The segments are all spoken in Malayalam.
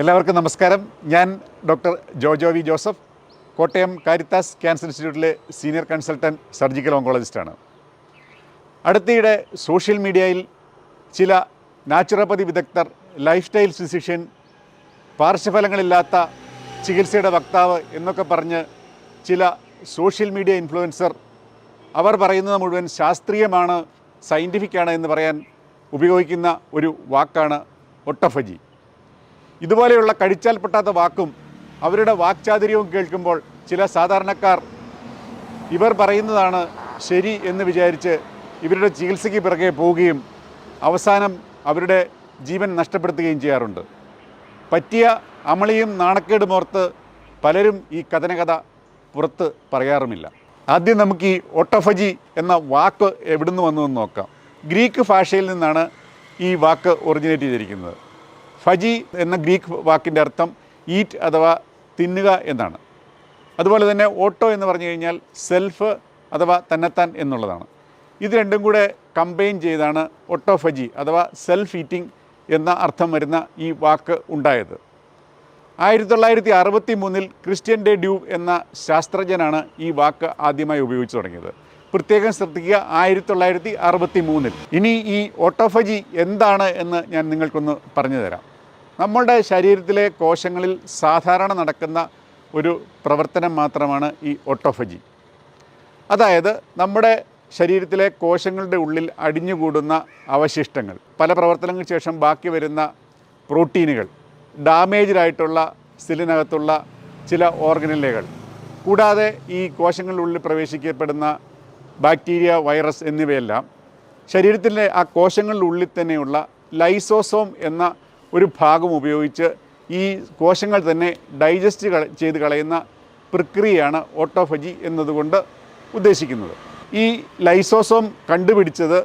എല്ലാവർക്കും നമസ്കാരം. ഞാൻ doctor Jojo V Joseph Kottayam Caritas cancer ഇൻസ്റ്റിറ്റ്യൂട്ടിലെ സീനിയർ കൺസൾട്ടന്റ് സർജിക്കൽ ഓങ്കോളജിസ്റ്റാണ്. അടുത്തിടെ സോഷ്യൽ മീഡിയയിൽ ചില നാച്ചുറോപ്പതി വിദഗ്ധർ ലൈഫ് സ്റ്റൈൽ ഫിസിഷ്യൻ പാർശ്വഫലങ്ങളില്ലാത്ത ചികിത്സയുടെ വക്താവ് എന്നൊക്കെ പറഞ്ഞ് ചില സോഷ്യൽ മീഡിയ ഇൻഫ്ലുവൻസർ അവർ പറയുന്നത് മുഴുവൻ ശാസ്ത്രീയമാണ് സയന്റിഫിക്കാണ് എന്ന് പറയാൻ ഉപയോഗിക്കുന്ന ഒരു വാക്കാണ് ഒട്ടഫജി. ഇതുപോലെയുള്ള കഴിച്ചാൽ പെട്ടാത്ത വാക്കും അവരുടെ വാക്ചാതുര്യവും കേൾക്കുമ്പോൾ ചില സാധാരണക്കാർ ഇവർ പറയുന്നതാണ് ശരി എന്ന് വിചാരിച്ച് ഇവരുടെ ചികിത്സയ്ക്ക് പിറകെ പോവുകയും അവസാനം അവരുടെ ജീവൻ നഷ്ടപ്പെടുത്തുകയും ചെയ്യാറുണ്ട്. പറ്റിയ അമളിയും നാണക്കേടുമോർത്ത് പലരും ഈ കഥനകഥ പുറത്ത് പറയാറുമില്ല. ആദ്യം നമുക്ക് ഈ ഒട്ടഫജി എന്ന വാക്ക് എവിടുന്ന് വന്നു എന്ന് നോക്കാം. ഗ്രീക്ക് ഭാഷയിൽ നിന്നാണ് ഈ വാക്ക് ഒറിജിനേറ്റ് ചെയ്തിരിക്കുന്നത്. ഫജി എന്ന ഗ്രീക്ക് വാക്കിന്റെ അർത്ഥം ഈറ്റ് അഥവാ തിന്നുക എന്നാണ്. അതുപോലെ തന്നെ ഓട്ടോ എന്ന് പറഞ്ഞു കഴിഞ്ഞാൽ സെൽഫ് അഥവാ തന്നെത്താൻ എന്നുള്ളതാണ്. ഇത് രണ്ടും കൂടെ കമ്പൈൻ ചെയ്താണ് ഒട്ടോഫജി അഥവാ സെൽഫ് ഈറ്റിംഗ് എന്ന അർത്ഥം വരുന്ന ഈ വാക്ക് ഉണ്ടായത്. ആയിരത്തി തൊള്ളായിരത്തി അറുപത്തി മൂന്നിൽ ക്രിസ്ത്യൻ ഡെ ഡ്യൂ എന്ന ശാസ്ത്രജ്ഞനാണ് ഈ വാക്ക് ആദ്യമായി ഉപയോഗിച്ചു തുടങ്ങിയത്. പ്രത്യേകം ശ്രദ്ധിക്കുക ആയിരത്തി തൊള്ളായിരത്തി അറുപത്തി മൂന്നിൽ ഇനി ഈ ഓട്ടോഫജി എന്താണ് എന്ന് ഞാൻ നിങ്ങൾക്കൊന്ന് പറഞ്ഞു തരാം. നമ്മളുടെ ശരീരത്തിലെ കോശങ്ങളിൽ സാധാരണ നടക്കുന്ന ഒരു പ്രവർത്തനം മാത്രമാണ് ഈ ഓട്ടോഫജി. അതായത് നമ്മുടെ ശരീരത്തിലെ കോശങ്ങളുടെ ഉള്ളിൽ അടിഞ്ഞുകൂടുന്ന അവശിഷ്ടങ്ങൾ പല പ്രവർത്തനങ്ങൾക്ക് ശേഷം ബാക്കി വരുന്ന പ്രോട്ടീനുകൾ ഡാമേജ്ഡായിട്ടുള്ള സെല്ലിനകത്തുള്ള ചില ഓർഗനലുകൾ കൂടാതെ ഈ കോശങ്ങളിനുള്ളിൽ പ്രവേശിക്കപ്പെടുന്ന ബാക്ടീരിയ വൈറസ് എന്നിവയെല്ലാം ശരീരത്തിലെ ആ കോശങ്ങളുടെ ഉള്ളിൽ തന്നെയുള്ള ലൈസോസോം എന്ന ഒരു ഭാഗം ഉപയോഗിച്ച് ഈ കോശങ്ങൾ തന്നെ ഡൈജസ്റ്റ് ചെയ്ത് കളയുന്ന പ്രക്രിയയാണ് ഓട്ടോഫജി എന്നതുകൊണ്ട് ഉദ്ദേശിക്കുന്നത്. ഈ ലൈസോസോം കണ്ടുപിടിച്ചത്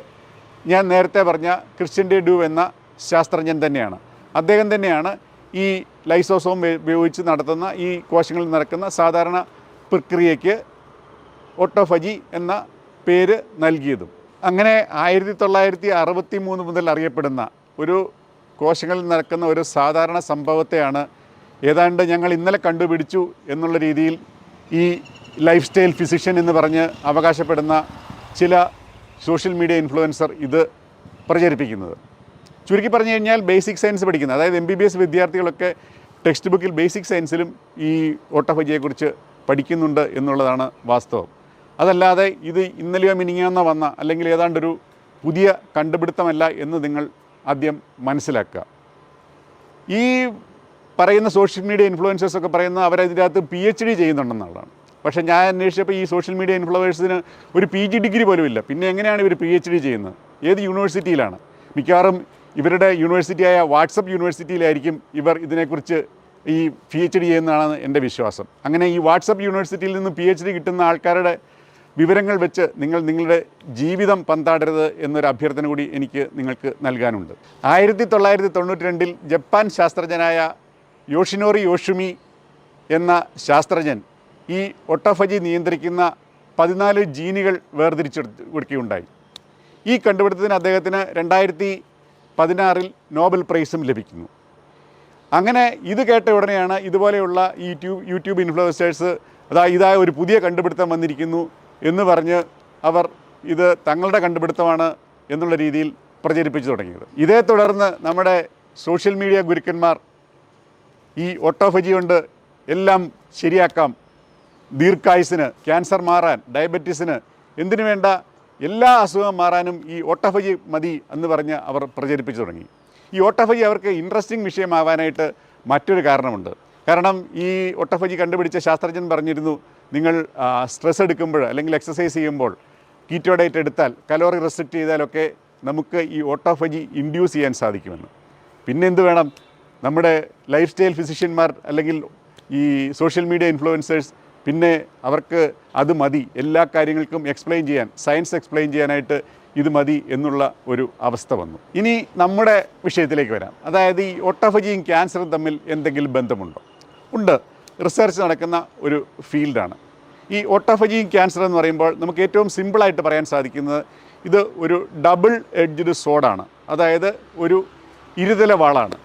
ഞാൻ നേരത്തെ പറഞ്ഞ ക്രിസ്ത്യൻ ഡേ ഡ്യൂ എന്ന ശാസ്ത്രജ്ഞൻ തന്നെയാണ്. അദ്ദേഹം തന്നെയാണ് ഈ ലൈസോസോം ഉപയോഗിച്ച് നടത്തുന്ന ഈ കോശങ്ങളിൽ നടക്കുന്ന സാധാരണ പ്രക്രിയയ്ക്ക് ഓട്ടോഫജി എന്ന പേര് നൽകിയതും. അങ്ങനെ ആയിരത്തി തൊള്ളായിരത്തി അറുപത്തി മൂന്ന് മുതൽ അറിയപ്പെടുന്ന ഒരു കോശങ്ങളിൽ നടക്കുന്ന ഒരു സാധാരണ സംഭവത്തെയാണ് ഏതാണ്ട് ഞങ്ങൾ ഇന്നലെ കണ്ടുപിടിച്ചു എന്നുള്ള രീതിയിൽ ഈ ലൈഫ് സ്റ്റൈൽ ഫിസിഷ്യൻ എന്ന് പറഞ്ഞ് അവകാശപ്പെടുന്ന ചില സോഷ്യൽ മീഡിയ ഇൻഫ്ലുവൻസർ ഇത് പ്രചരിപ്പിക്കുന്നത്. ചുരുക്കി പറഞ്ഞു കഴിഞ്ഞാൽ ബേസിക് സയൻസ് പഠിക്കുന്നത്. അതായത് എം ബി ബി എസ് വിദ്യാർത്ഥികളൊക്കെ ടെക്സ്റ്റ് ബുക്കിൽ ബേസിക് സയൻസിലും ഈ ഓട്ടോഫജിയെക്കുറിച്ച് പഠിക്കുന്നുണ്ട് എന്നുള്ളതാണ് വാസ്തവം. അതല്ലാതെ ഇത് ഇന്നലെയോ മിനിങ്ങാന്നോ വന്ന അല്ലെങ്കിൽ ഏതാണ്ടൊരു പുതിയ കണ്ടുപിടുത്തമല്ല എന്ന് നിങ്ങൾ ആദ്യം മനസ്സിലാക്കുക. ഈ പറയുന്ന സോഷ്യൽ മീഡിയ ഇൻഫ്ലുവൻസേഴ്സ് ഒക്കെ പറയുന്ന അവരതിനകത്ത് പി എച്ച് ഡി ചെയ്യുന്നുണ്ടെന്നുള്ളതാണ് പക്ഷേ ഞാൻ അന്വേഷിച്ചപ്പോൾ ഈ സോഷ്യൽ മീഡിയ ഇൻഫ്ലുവൻസിന് ഒരു പി ജി ഡിഗ്രി പോലും ഇല്ല. പിന്നെ എങ്ങനെയാണ് ഇവർ പി എച്ച് ഡി ചെയ്യുന്നത്? ഏത് യൂണിവേഴ്സിറ്റിയിലാണ് മിക്കവാറും ഇവരുടെ യൂണിവേഴ്സിറ്റിയായ വാട്സപ്പ് യൂണിവേഴ്സിറ്റിയിലായിരിക്കും ഇവർ ഇതിനെക്കുറിച്ച് ഈ പി എച്ച് ഡി ചെയ്യുന്നതാണ് എന്റെ വിശ്വാസം. അങ്ങനെ ഈ വാട്സപ്പ് യൂണിവേഴ്സിറ്റിയിൽ നിന്ന് പി എച്ച് ഡി കിട്ടുന്ന ആൾക്കാരുടെ വിവരങ്ങൾ വെച്ച് നിങ്ങൾ നിങ്ങളുടെ ജീവിതം പന്താടരുത് എന്നൊരു അഭ്യർത്ഥന കൂടി എനിക്ക് നിങ്ങൾക്ക് നൽകാനുണ്ട്. ആയിരത്തി തൊള്ളായിരത്തി തൊണ്ണൂറ്റി രണ്ടിൽ ജപ്പാൻ ശാസ്ത്രജ്ഞനായ യോഷിനോറി യോഷുമി എന്ന ശാസ്ത്രജ്ഞൻ ഈ ഒട്ടഫജി നിയന്ത്രിക്കുന്ന പതിനാല് ജീനുകൾ വേർതിരിച്ചെടുക്കുകയുണ്ടായി. ഈ കണ്ടുപിടുത്തത്തിന് അദ്ദേഹത്തിന് രണ്ടായിരത്തി പതിനാറിൽ നോബൽ പ്രൈസും ലഭിക്കുന്നു. അങ്ങനെ ഇത് കേട്ട ഉടനെയാണ് ഇതുപോലെയുള്ള ഈ യൂട്യൂബ് യൂട്യൂബ് ഇൻഫ്ലുവൻസേഴ്സ് അതാ ഇതായ ഒരു പുതിയ കണ്ടുപിടുത്തം വന്നിരിക്കുന്നു. എന്ന് പറഞ്ഞ് അവർ ഇത് തങ്ങളുടെ കണ്ടുപിടുത്തമാണ് എന്നുള്ള രീതിയിൽ പ്രചരിപ്പിച്ചു തുടങ്ങിയത്. ഇതേ തുടർന്ന് നമ്മുടെ സോഷ്യൽ മീഡിയ ഗുരുക്കന്മാർ ഈ ഓട്ടോഫജി കൊണ്ട് എല്ലാം ശരിയാക്കാം. ദീർഘായുസിന് ക്യാൻസർ മാറാൻ ഡയബറ്റീസിന് എന്തിനു വേണ്ട എല്ലാ അസുഖം മാറാനും ഈ ഓട്ടോഫജി മതി എന്ന് പറഞ്ഞ് അവർ പ്രചരിപ്പിച്ചു തുടങ്ങി. ഈ ഓട്ടോഫജി അവർക്ക് ഇൻട്രസ്റ്റിംഗ് വിഷയമാവാനായിട്ട് മറ്റൊരു കാരണമുണ്ട്. കാരണം ഈ ഒട്ടഫജി കണ്ടുപിടിച്ച ശാസ്ത്രജ്ഞൻ പറഞ്ഞിരുന്നു നിങ്ങൾ സ്ട്രെസ് എടുക്കുമ്പോൾ അല്ലെങ്കിൽ എക്സസൈസ് ചെയ്യുമ്പോൾ കീറ്റോ ഡയറ്റ് എടുത്താൽ കലോറി റെസ്ട്രിക്റ്റ് ചെയ്താലൊക്കെ നമുക്ക് ഈ ഓട്ടോഫജി ഇൻഡ്യൂസ് ചെയ്യാൻ സാധിക്കുമെന്ന്. പിന്നെ എന്ത് വേണം? നമ്മുടെ ലൈഫ് സ്റ്റൈൽ ഫിസിഷ്യന്മാർ അല്ലെങ്കിൽ ഈ സോഷ്യൽ മീഡിയ ഇൻഫ്ലുവൻസേഴ്സ് പിന്നെ അവർക്ക് അത് മതി. എല്ലാ കാര്യങ്ങൾക്കും എക്സ്പ്ലെയിൻ ചെയ്യാൻ സയൻസ് എക്സ്പ്ലെയിൻ ചെയ്യാനായിട്ട് ഇത് മതി എന്നുള്ള ഒരു അവസ്ഥ വന്നു. ഇനി നമ്മുടെ വിഷയത്തിലേക്ക് വരാം. അതായത് ഈ ഓട്ടോഫജിയും ക്യാൻസറും തമ്മിൽ എന്തെങ്കിലും ബന്ധമുണ്ടോ? ഉണ്ട്. റിസർച്ച് നടക്കുന്ന ഒരു ഫീൽഡാണ്. ഈ ഓട്ടോഫജിയും ക്യാൻസർ എന്ന് പറയുമ്പോൾ നമുക്ക് ഏറ്റവും സിമ്പിളായിട്ട് പറയാൻ സാധിക്കുന്നത് ഇത് ഒരു ഡബിൾ എഡ്ജ്ഡ് സോഡാണ് അതായത് ഒരു ഇരുതല വാളാണ്.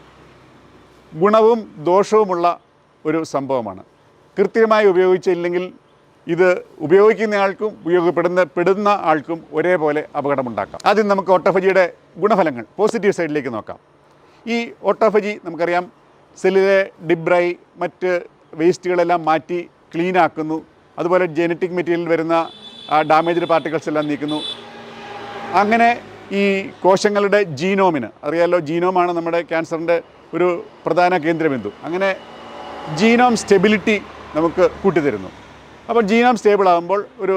ഗുണവും ദോഷവുമുള്ള ഒരു സംഭവമാണ്. കൃത്യമായി ഉപയോഗിച്ചില്ലെങ്കിൽ ഇത് ഉപയോഗിക്കുന്നയാൾക്കും ഉപയോഗപ്പെടുന്ന പെടുന്ന ആൾക്കും ഒരേപോലെ അപകടമുണ്ടാക്കാം. ആദ്യം നമുക്ക് ഓട്ടോഫജിയുടെ ഗുണഫലങ്ങൾ പോസിറ്റീവ് സൈഡിലേക്ക് നോക്കാം. ഈ ഓട്ടോഫജി നമുക്കറിയാം സെല്ലിലെ ഡിബ്രൈ മറ്റ് വേസ്റ്റുകളെല്ലാം മാറ്റി ക്ലീൻ ആക്കുന്നു അതുപോലെ ജനറ്റിക് മെറ്റീരിയൽ വരുന്ന ഡാമേജ്ഡ് പാർട്ടിക്കിൾസ് എല്ലാം നീക്കുന്നു. അങ്ങനെ ഈ കോശങ്ങളുടെ ജീനോമിന് അറിയാലോ ജീനോമാണ് നമ്മുടെ ക്യാൻസറിന്റെ ഒരു പ്രധാന കേന്ദ്രബിന്ദു. അങ്ങനെ ജീനോം സ്റ്റെബിലിറ്റി നമുക്ക് കൂട്ടിത്തരുന്നു. അപ്പോൾ ജീനോം സ്റ്റേബിൾ ആകുമ്പോൾ ഒരു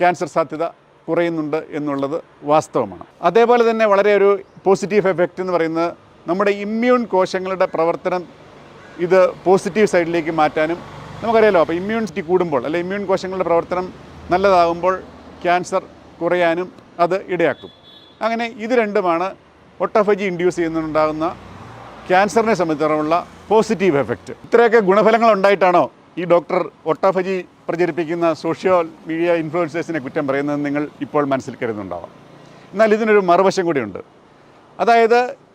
ക്യാൻസർ സാധ്യത കുറയുന്നുണ്ട് എന്നുള്ളത് വാസ്തവമാണ്. അതേപോലെ തന്നെ വളരെ ഒരു പോസിറ്റീവ് എഫക്റ്റ് എന്ന് പറയുന്നത് നമ്മുടെ ഇമ്മ്യൂൺ കോശങ്ങളുടെ പ്രവർത്തനം ഇത് പോസിറ്റീവ് സൈഡിലേക്ക് മാറ്റാനും നമുക്കറിയാലോ അപ്പോൾ ഇമ്മ്യൂണിറ്റി കൂടുമ്പോൾ അല്ലെ ഇമ്മ്യൂൺ കോശങ്ങളുടെ പ്രവർത്തനം നല്ലതാകുമ്പോൾ ക്യാൻസർ കുറയാനും അത് ഇടയാക്കും. അങ്ങനെ ഇത് രണ്ടുമാണ് ഒട്ടഫജി ഇൻഡ്യൂസ് ചെയ്യുന്നുണ്ടാകുന്ന ക്യാൻസറിനെ സംബന്ധിച്ചുള്ള പോസിറ്റീവ് എഫക്റ്റ് ഇത്രയൊക്കെ ഗുണഫലങ്ങൾ ഉണ്ടായിട്ടാണോ ഈ ഡോക്ടർ ഒട്ടഫജി പ്രചരിപ്പിക്കുന്ന സോഷ്യൽ മീഡിയ ഇൻഫ്ലുവൻസേഴ്സിനെ കുറ്റം പറയുന്നത് നിങ്ങൾ ഇപ്പോൾ മനസ്സിൽ കരുതുന്നുണ്ടാവാം. എന്നാൽ ഇതിനൊരു മറുവശം കൂടിയുണ്ട്. അതായത്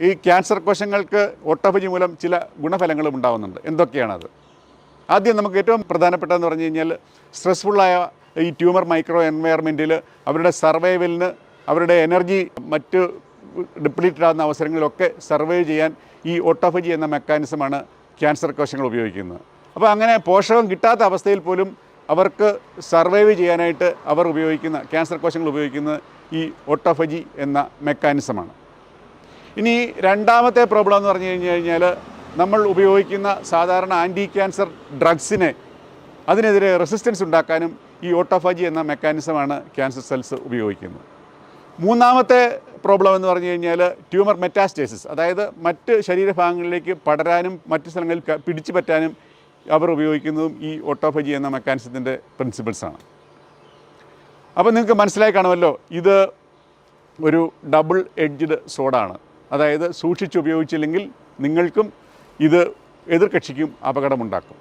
ഈ ക്യാൻസർ കോശങ്ങൾക്ക് ഒട്ടോഫജി മൂലം ചില ഗുണഫലങ്ങളും ഉണ്ടാകുന്നുണ്ട് എന്തൊക്കെയാണത്? ആദ്യം നമുക്ക് ഏറ്റവും പ്രധാനപ്പെട്ടതെന്ന് പറഞ്ഞു കഴിഞ്ഞാൽ സ്ട്രെസ്ഫുള്ളായ ഈ ട്യൂമർ മൈക്രോ എൻവയർമെന്റിൽ അവരുടെ സർവൈവലിന് അവരുടെ എനർജി മറ്റ് ഡിപ്ലീറ്റഡ് ആകുന്ന അവസരങ്ങളിലൊക്കെ സർവൈവ് ചെയ്യാൻ ഈ ഓട്ടോഫജി എന്ന മെക്കാനിസമാണ് ക്യാൻസർ കോശങ്ങൾ ഉപയോഗിക്കുന്നത്. അപ്പോൾ അങ്ങനെ പോഷകം കിട്ടാത്ത അവസ്ഥയിൽ പോലും അവർക്ക് സർവൈവ് ചെയ്യാനായിട്ട് അവർ ഉപയോഗിക്കുന്ന ക്യാൻസർ കോശങ്ങൾ ഉപയോഗിക്കുന്നത് ഈ ഓട്ടോഫജി എന്ന മെക്കാനിസമാണ്. ഇനി രണ്ടാമത്തെ പ്രോബ്ലം എന്ന് പറഞ്ഞു കഴിഞ്ഞു കഴിഞ്ഞാൽ നമ്മൾ ഉപയോഗിക്കുന്ന സാധാരണ ആന്റി ക്യാൻസർ ഡ്രഗ്സിനെ അതിനെതിരെ റെസിസ്റ്റൻസ് ഉണ്ടാക്കാനും ഈ ഓട്ടോഫാജി എന്ന മെക്കാനിസമാണ് ക്യാൻസർ സെൽസ് ഉപയോഗിക്കുന്നത്. മൂന്നാമത്തെ പ്രോബ്ലം എന്ന് പറഞ്ഞു കഴിഞ്ഞാൽ ട്യൂമർ മെറ്റാസ്റ്റേസിസ് അതായത് മറ്റ് ശരീരഭാഗങ്ങളിലേക്ക് പടരാനും മറ്റ് സ്ഥലങ്ങളിൽ പിടിച്ചു പറ്റാനും അവർ ഉപയോഗിക്കുന്നതും ഈ ഓട്ടോഫജി എന്ന മെക്കാനിസത്തിന്റെ പ്രിൻസിപ്പിൾസാണ് അപ്പോൾ നിങ്ങൾക്ക് മനസ്സിലായി കാണുമല്ലോ ഇത് ഒരു ഡബിൾ എഡ്ജ്ഡ് സോഡാണ് അതായത് സൂക്ഷിച്ച് ഉപയോഗിച്ചില്ലെങ്കിൽ നിങ്ങൾക്കും ഇത് എതിർകക്ഷിക്കും അപകടമുണ്ടാക്കും.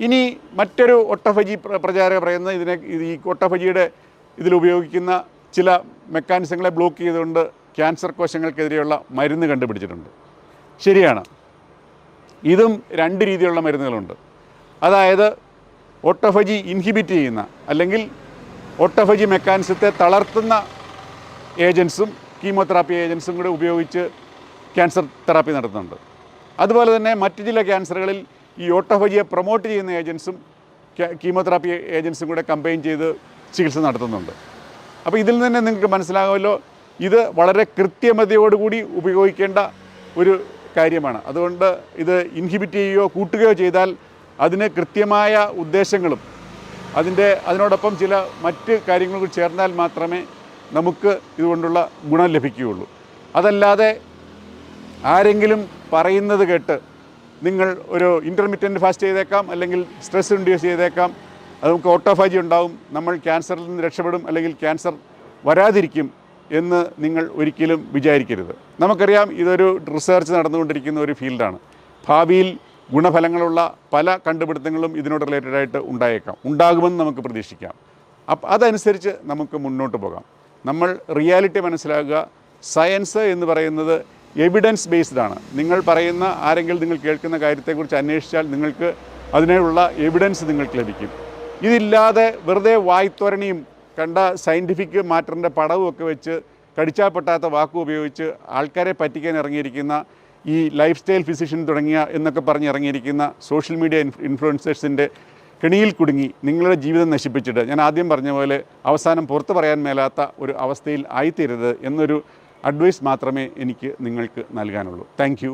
ഇനി മറ്റൊരു ഒട്ടഫജി പ്ര- പ്രചാരകർ പറയുന്ന ഇതിനെ ഇത് ഈ ഒട്ടഫജിയുടെ ഇതിൽ ഉപയോഗിക്കുന്ന ചില മെക്കാനിസങ്ങളെ ബ്ലോക്ക് ചെയ്തുകൊണ്ട് ക്യാൻസർ കോശങ്ങൾക്കെതിരെയുള്ള മരുന്ന് കണ്ടുപിടിച്ചിട്ടുണ്ട്. ശരിയാണ്. ഇതും രണ്ട് രീതിയിലുള്ള മരുന്നുകളുണ്ട്. അതായത് ഒട്ടഫജി ഇൻഹിബിറ്റ് ചെയ്യുന്ന അല്ലെങ്കിൽ ഒട്ടഫജി മെക്കാനിസത്തെ തളർത്തുന്ന ഏജൻസും കീമോതെറാപ്പി ഏജൻസും കൂടെ ഉപയോഗിച്ച് ക്യാൻസർ തെറാപ്പി നടത്തുന്നുണ്ട്. അതുപോലെ തന്നെ മറ്റ് ചില ക്യാൻസറുകളിൽ ഈ ഓട്ടോഫജിയെ പ്രൊമോട്ട് ചെയ്യുന്ന ഏജൻസും കീമോതെറാപ്പി ഏജൻസും കൂടെ കമ്പൈൻ ചെയ്ത് ചികിത്സ നടത്തുന്നുണ്ട്. അപ്പോൾ ഇതിൽ തന്നെ നിങ്ങൾക്ക് മനസ്സിലാകുമല്ലോ ഇത് വളരെ കൃത്യമതയോടുകൂടി ഉപയോഗിക്കേണ്ട ഒരു കാര്യമാണ്. അതുകൊണ്ട് ഇത് ഇൻഹിബിറ്റ് ചെയ്യുകയോ കൂട്ടുകയോ ചെയ്താൽ അതിന് കൃത്യമായ ഉദ്ദേശങ്ങളും അതിന്റെ അതിനോടൊപ്പം ചില മറ്റ് കാര്യങ്ങൾ ചേർന്നാൽ മാത്രമേ നമുക്ക് ഇതുകൊണ്ടുള്ള ഗുണം ലഭിക്കുകയുള്ളൂ. അതല്ലാതെ ആരെങ്കിലും പറയുന്നത് കേട്ട് നിങ്ങൾ ഒരു ഇന്റർമീഡിയന്റ് ഫാസ്റ്റ് ചെയ്തേക്കാം അല്ലെങ്കിൽ സ്ട്രെസ് ഇൻഡ്യൂസ് ചെയ്തേക്കാം അത് നമുക്ക് ഓട്ടോഫാജി ഉണ്ടാവും നമ്മൾ ക്യാൻസറിൽ നിന്ന് രക്ഷപ്പെടും അല്ലെങ്കിൽ ക്യാൻസർ വരാതിരിക്കും എന്ന് നിങ്ങൾ ഒരിക്കലും വിചാരിക്കരുത്. നമുക്കറിയാം ഇതൊരു റിസർച്ച് നടന്നുകൊണ്ടിരിക്കുന്ന ഒരു ഫീൽഡാണ് ഭാവിയിൽ ഗുണഫലങ്ങളുള്ള പല കണ്ടുപിടുത്തങ്ങളും ഇതിനോട് റിലേറ്റഡ് ആയിട്ട് ഉണ്ടായേക്കാം. ഉണ്ടാകുമെന്ന് നമുക്ക് പ്രതീക്ഷിക്കാം. അപ്പം അതനുസരിച്ച് നമുക്ക് മുന്നോട്ട് പോകാം. നമ്മൾ റിയാലിറ്റി മനസ്സിലാക്കുക. സയൻസ് എന്ന് പറയുന്നത് എവിഡൻസ് ബേസ്ഡ് ആണ്. നിങ്ങൾ പറയുന്ന ആരെങ്കിലും നിങ്ങൾ കേൾക്കുന്ന കാര്യത്തെക്കുറിച്ച് അന്വേഷിച്ചാൽ നിങ്ങൾക്ക് അതിനുള്ള എവിഡൻസ് നിങ്ങൾക്ക് ലഭിക്കും. ഇതില്ലാതെ വെറുതെ വായ്ത്വരണിയും കണ്ട സയന്റിഫിക് മാറ്ററിന്റെ പടവും ഒക്കെ വെച്ച് കടിച്ചാൽ പെട്ടാത്ത വാക്കും ഉപയോഗിച്ച് ആൾക്കാരെ പറ്റിക്കാൻ ഇറങ്ങിയിരിക്കുന്ന ഈ ലൈഫ് സ്റ്റൈൽ ഫിസിഷ്യൻ തുടങ്ങിയ എന്നൊക്കെ പറഞ്ഞ് ഇറങ്ങിയിരിക്കുന്ന സോഷ്യൽ മീഡിയ ഇൻഫ്ലുവൻസേഴ്സിന്റെ കെണിയിൽ കുടുങ്ങി നിങ്ങളുടെ ജീവിതം നശിപ്പിച്ചിട്ട്. ഞാൻ ആദ്യം പറഞ്ഞ പോലെ അവസാനം പുറത്തു പറയാൻ മേലാത്ത ഒരു അവസ്ഥയിൽ ആയിത്തീരരുത് എന്നൊരു അഡ്വൈസ് മാത്രമേ എനിക്ക് നിങ്ങൾക്ക് നൽകാനുള്ളൂ. താങ്ക്